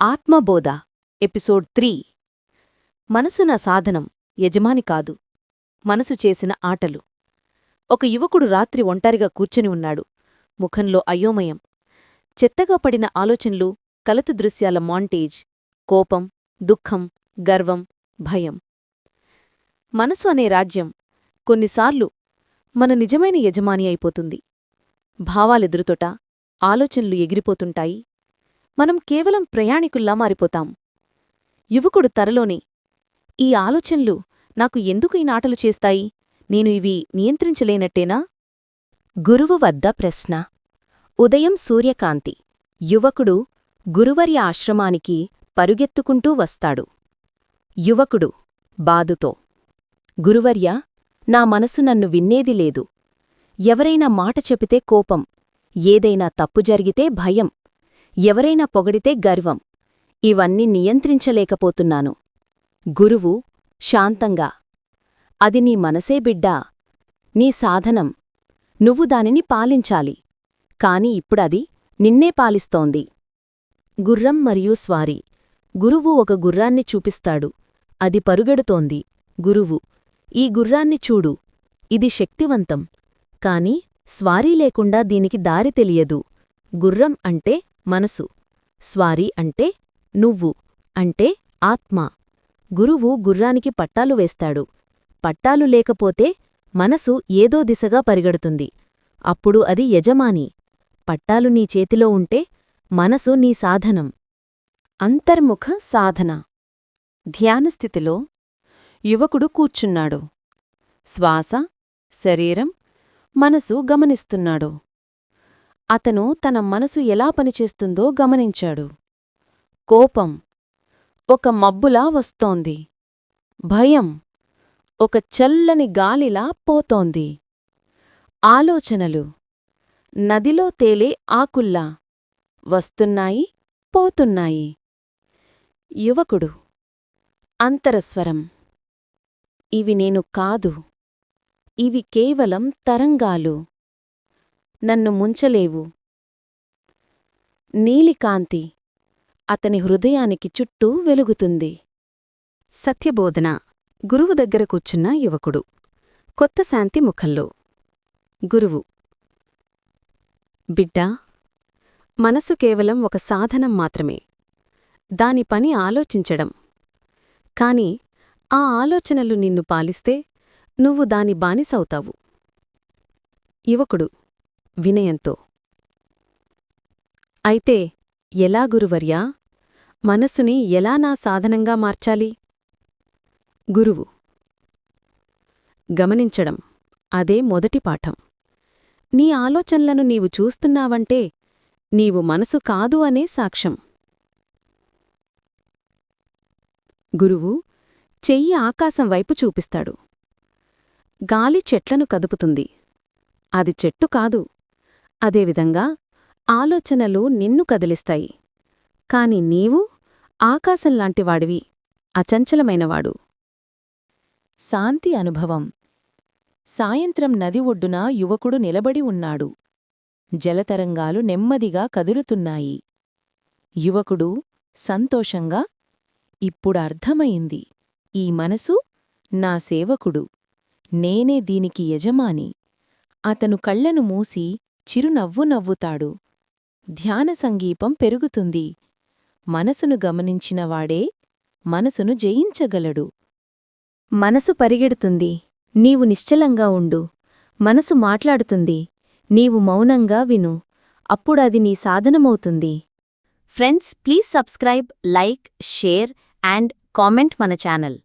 ఆత్మబోధ episode three. మనసు నా సాధనం యజమాని కాదు మనసు చేసిన ఆటలు. ఒక యువకుడు రాత్రి ఒంటరిగా కూర్చుని ఉన్నాడు. ముఖంలో అయోమయం. చెత్తగా పడిన ఆలోచనలు కలత దృశ్యాల మాంటేజ్ కోపం దుఃఖం గర్వం భయం. మనసు అనే రాజ్యం కొన్నిసార్లు మన నిజమైన యజమాని అయిపోతుంది. భావాలెదురుతోట ఆలోచనలు ఎగిరిపోతుంటాయి మనం కేవలం ప్రయాణికుల్లా మారిపోతాం. యువకుడు తరలోనే ఈ ఆలోచనలు నాకు ఎందుకు ఈ నాటలు చేస్తాయి? నేను ఇవి నియంత్రించలేనట్టేనా? గురువు వద్ద ప్రశ్న. ఉదయం సూర్యకాంతి. యువకుడు గురువర్య ఆశ్రమానికి పరుగెత్తుకుంటూ వస్తాడు. యువకుడు బాదుతో గురువర్య నా మనసు నన్ను విన్నేది లేదు. ఎవరైనా మాట చెపితే కోపం ఏదైనా తప్పు జరిగితే భయం. ఎవరైనా పొగడితే గర్వం. ఇవన్నీ నియంత్రించలేకపోతున్నాను. గురువు శాంతంగా. అది నీ మనసే బిడ్డా. నీ సాధనం. నువ్వు దానిని పాలించాలి. కాని ఇప్పుడది నిన్నే పాలిస్తోంది. గుర్రం మరియు స్వారీ. గురువు ఒక గుర్రాన్ని చూపిస్తాడు. అది పరుగెడుతోంది. గురువు ఈ గుర్రాన్ని చూడు. ఇది శక్తివంతం. కాని స్వారీ లేకుండా దీనికి దారి తెలియదు. గుర్రం అంటే మనసు. స్వారీ అంటే నువ్వు అంటే ఆత్మ. గురువు గుర్రానికి పట్టాలు వేస్తాడు. పట్టాలు లేకపోతే మనసు ఏదో దిశగా పరిగెడుతుంది. అప్పుడు అది యజమాని. పట్టాలు నీ చేతిలో ఉంటే మనసు నీ సాధనం. అంతర్ముఖ సాధన. ధ్యానస్థితిలో యువకుడు కూర్చున్నాడు. శ్వాస శరీరం మనసు గమనిస్తున్నాడు. అతను తన మనసు ఎలా పనిచేస్తుందో గమనించాడు. కోపం. ఒక మబ్బులా వస్తోంది. భయం. ఒక చల్లని గాలిలా పోతోంది. ఆలోచనలు. నదిలో తేలే ఆకుల్లా. వస్తున్నాయి పోతున్నాయి. యువకుడు. అంతరస్వరం. ఇవి నేను కాదు. ఇవి కేవలం తరంగాలు. నన్ను ముంచలేవు. నీలికాంతి అతని హృదయానికి చుట్టూ వెలుగుతుంది. సత్యబోధన. గురువు దగ్గర కూర్చున్న యువకుడు. కొత్త శాంతి ముఖంలో. గురువు. బిడ్డా మనసు కేవలం ఒక సాధనం మాత్రమే. దాని పని ఆలోచించడం. కాని ఆ ఆలోచనలు నిన్ను పాలిస్తే నువ్వు దాని బానిసవుతావు యువకుడు. వినయంతో. అయితే ఎలా గురువర్యా? మనస్సుని ఎలా నా సాధనంగా మార్చాలి? గురువు. గమనించడం అదే మొదటి పాఠం. నీ ఆలోచనలను నీవు చూస్తున్నావంటే నీవు మనసు కాదు అనే సాక్ష్యం. గురువు చెయ్యి ఆకాశం వైపు చూపిస్తాడు. గాలి చెట్లను కదుపుతుంది. అది చెట్టు కాదు. అదేవిధంగా ఆలోచనలు నిన్ను కదిలిస్తాయి. కాని నీవు ఆకాశంలాంటివాడివి అచంచలమైనవాడు. శాంతి అనుభవం. సాయంత్రం నది ఒడ్డున యువకుడు నిలబడి ఉన్నాడు. జలతరంగాలు నెమ్మదిగా కదులుతున్నాయి. యువకుడు సంతోషంగా ఇప్పుడు అర్థమైంది. ఈ మనసు నా సేవకుడు. నేనే దీనికి యజమాని. అతను కళ్ళను మూసి చిరునవ్వు నవ్వుతాడు. ధ్యాన సంగీపం పెరుగుతుంది. మనసును గమనించినవాడే మనసును జయించగలడు. మనసు పరిగెడుతుంది. నీవు నిశ్చలంగా ఉండు. మనసు మాట్లాడుతుంది. నీవు మౌనంగా విను. అప్పుడది నీ సాధనమవుతుంది. Friends please subscribe like share and comment మన ఛానల్.